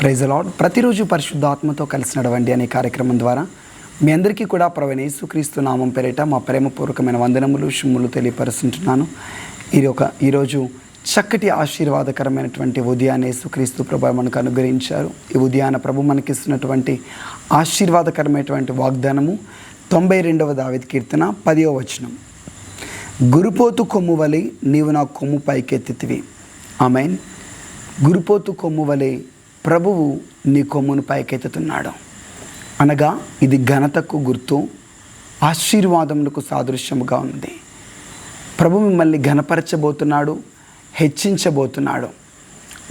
Praise lord ప్రతిరోజు పరిశుద్ధాత్మతో కలిసి నడవండి అనే కార్యక్రమం ద్వారా మీ అందరికీ కూడా ప్రవీణ యేసుక్రీస్తు నామం పేరిట మా ప్రేమపూర్వకమైన వందనములు షుమ్ములు తెలియపరుస్తుంటున్నాను. ఇది ఒక ఈరోజు చక్కటి ఆశీర్వాదకరమైనటువంటి ఉదయాన్ని యేసుక్రీస్తు ప్రభు మనకు అనుగ్రహించారు. ఈ ఉదయాన ప్రభు మనకిస్తున్నటువంటి ఆశీర్వాదకరమైనటువంటి వాగ్దానము తొంభై రెండవ దావిద కీర్తన పదవ వచనం. గురుపోతు కొమ్ము వలె నీవు నా కొమ్ము పైకెత్తితివి. ఆమెన్. గురుపోతు కొమ్ము వలె ప్రభువు నీ కొమ్మును పైకెత్తుతున్నాడు. అనగా ఇది ఘనతకు గుర్తు ఆశీర్వాదములకు సాదృశ్యముగా ఉంది. ప్రభు మిమ్మల్ని ఘనపరచబోతున్నాడు హెచ్చించబోతున్నాడు.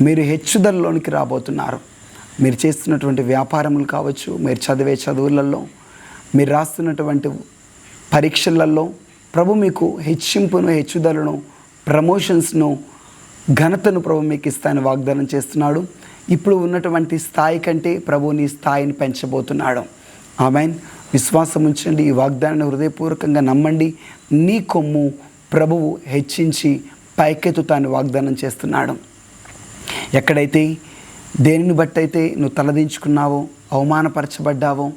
మీరు హెచ్చుదలలోనికి రాబోతున్నారు. మీరు చేస్తున్నటువంటి వ్యాపారములు కావచ్చు మీరు చదివే చదువులలో మీరు రాస్తున్నటువంటి పరీక్షలలో ప్రభు మీకు హెచ్చింపును హెచ్చుదలను ప్రమోషన్స్ను ఘనతను ప్రభు మీకు ఇస్తానని వాగ్దానం చేస్తున్నాడు. ఇప్పుడు ఉన్నటువంటి స్థాయి కంటే ప్రభు నీ స్థాయిని పెంచబోతున్నాడు. ఆమెన్. విశ్వాసం ఉంచండి. ఈ వాగ్దానాన్ని హృదయపూర్వకంగా నమ్మండి. నీ కొమ్ము ప్రభువు హెచ్చించి పైకెత్తుతాను వాగ్దానం చేస్తున్నాడు. ఎక్కడైతే దేనిని బట్టి అయితే నువ్వు తలదించుకున్నావో అవమానపరచబడ్డావో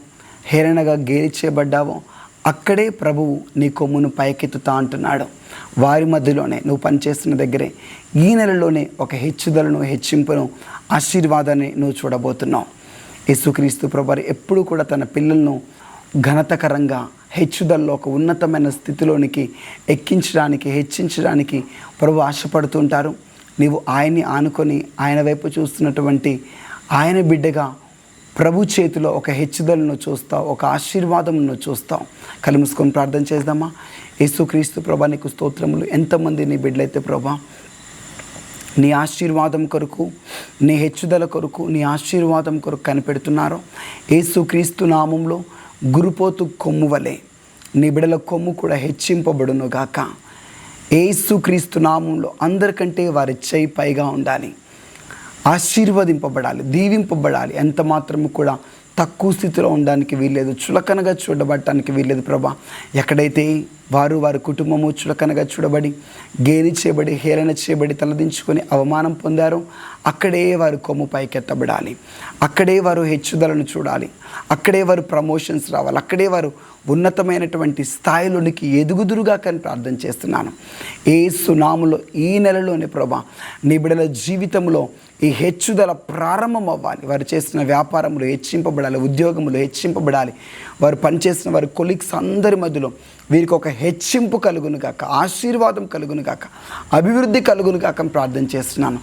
హేరణగా గేలి చేయబడ్డావో అక్కడే ప్రభువు నీ కొమ్మును పైకెత్తుతా అంటున్నాడు. వారి మధ్యలోనే నువ్వు పనిచేస్తున్న దగ్గరే ఈ నెలలోనే ఒక హెచ్చుదలను హెచ్చింపును ఆశీర్వాదాన్ని నువ్వు చూడబోతున్నావు. యేసుక్రీస్తు ప్రభు ఎప్పుడు కూడా తన పిల్లలను ఘనతకరంగా హెచ్చుదల్లో ఒక ఉన్నతమైన స్థితిలోనికి ఎక్కించడానికి హెచ్చించడానికి ప్రభు ఆశపడుతుంటారు నీవు ఆయన్ని ఆనుకొని ఆయన వైపు చూస్తున్నటువంటి ఆయన బిడ్డగా ప్రభు చేతిలో ఒక హెచ్చుదలను చూస్తావు ఒక ఆశీర్వాదమును చూస్తావు కలుముసుకొని ప్రార్థన చేద్దామా? యేసుక్రీస్తు ప్రభా నీకు స్తోత్రములు. ఎంతమంది నీ బిడ్డలైతే ప్రభా నీ ఆశీర్వాదం కొరకు నీ హెచ్చుదల కొరకు నీ ఆశీర్వాదం కొరకు కనిపెడుతున్నారో యేసుక్రీస్తు నామంలో గురుపోతు కొమ్ము వలె నీ బిడల కొమ్ము కూడా హెచ్చింపబడును గాక నామంలో అందరికంటే వారి చేయి పైగా ఉండాలి. ఆశీర్వదింపబడాలి దీవింపబడాలి. ఎంత మాత్రము కూడా తక్కువ స్థితిలో ఉండడానికి వీల్లేదు చులకనగా చూడబడటానికి వీల్లేదు ప్రభా. ఎక్కడైతే వారు వారి కుటుంబము చులకనగా చూడబడి గేని చేయబడి హేళన చేయబడి తలదించుకొని అవమానం పొందారో అక్కడే వారు కొమ్ము పైకెత్తబడాలి. అక్కడే వారు హెచ్చుదలను చూడాలి. అక్కడే వారు ప్రమోషన్స్ రావాలి. అక్కడే వారు ఉన్నతమైనటువంటి స్థాయిలోనికి ఎదుగుదురుగా కానీ ప్రార్థన చేస్తున్నాను. ఏ సునాములో ఈ నెలలోనే ప్రభా నీ బిడల జీవితంలో ఈ హెచ్చుదల ప్రారంభం అవ్వాలి వారు చేసిన వ్యాపారంలో హెచ్చింపబడాలి ఉద్యోగములు హెచ్చింపబడాలి. వారు పనిచేసిన వారి కొలీగ్స్ అందరి మధ్యలో వీరికి ఒక హెచ్చింపు కలుగును కాక ఆశీర్వాదం కలుగును కాక అభివృద్ధి కలుగును కాక ప్రార్థన చేస్తున్నాను.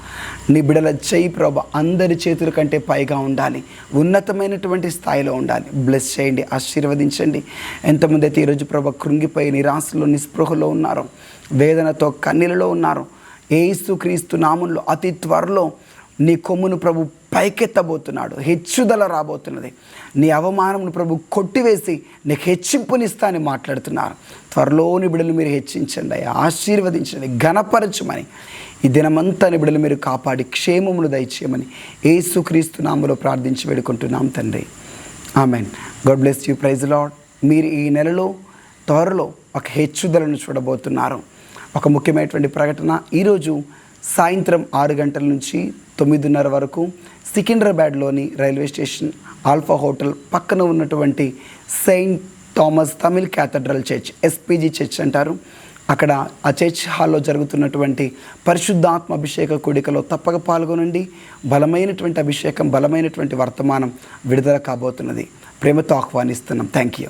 నీ బిడల చేయి ప్రభ అందరి చేతుల కంటే పైగా ఉండాలి. ఉన్నతమైనటువంటి స్థాయిలో ఉండాలి. బ్లెస్ చేయండి ఆశీర్వదించండి. ఎంతమంది అయితే ఈరోజు ప్రభ కృంగిపోయి నిరాశలో నిస్పృహలో ఉన్నారో వేదనతో కన్నీళ్ళలో ఉన్నారో ఏసు క్రీస్తు నామంలో అతి త్వరలో నీ కొమ్మును ప్రభు పైకెత్తబోతున్నాడు. హెచ్చుదల రాబోతున్నది. నీ అవమానమును ప్రభు కొట్టివేసి నీకు హెచ్చింపునిస్తా అని మాట్లాడుతున్నారు. త్వరలోని బిడలు మీరు హెచ్చించండి అయ్యా. ఆశీర్వదించండి. ఘనపరచమని. ఈ దినమంతా బిడలు మీరు కాపాడి క్షేమమును దయచేయమని ఏసుక్రీస్తు నామలో ప్రార్థించి వేడుకుంటున్నాం తండ్రి. Amen. God bless you. Praise lord మీరు ఈ నెలలో త్వరలో ఒక హెచ్చుదలను చూడబోతున్నారు. ఒక ముఖ్యమైనటువంటి ప్రకటన. ఈరోజు సాయంత్రం ఆరు గంటల నుంచి తొమ్మిదిన్నర వరకు సికింద్రాబాద్లోని రైల్వే స్టేషన్ ఆల్ఫా హోటల్ పక్కన ఉన్నటువంటి saint Thomas Tamil cathedral church SPG church అంటారు. అక్కడ ఆ చర్చ్ హాల్లో జరుగుతున్నటువంటి పరిశుద్ధాత్మ అభిషేక కూడికలో తప్పక పాల్గొనండి. బలమైనటువంటి అభిషేకం బలమైనటువంటి వర్తమానం విడుదల కాబోతున్నది. ప్రేమతో ఆహ్వానిస్తున్నాం. Thank you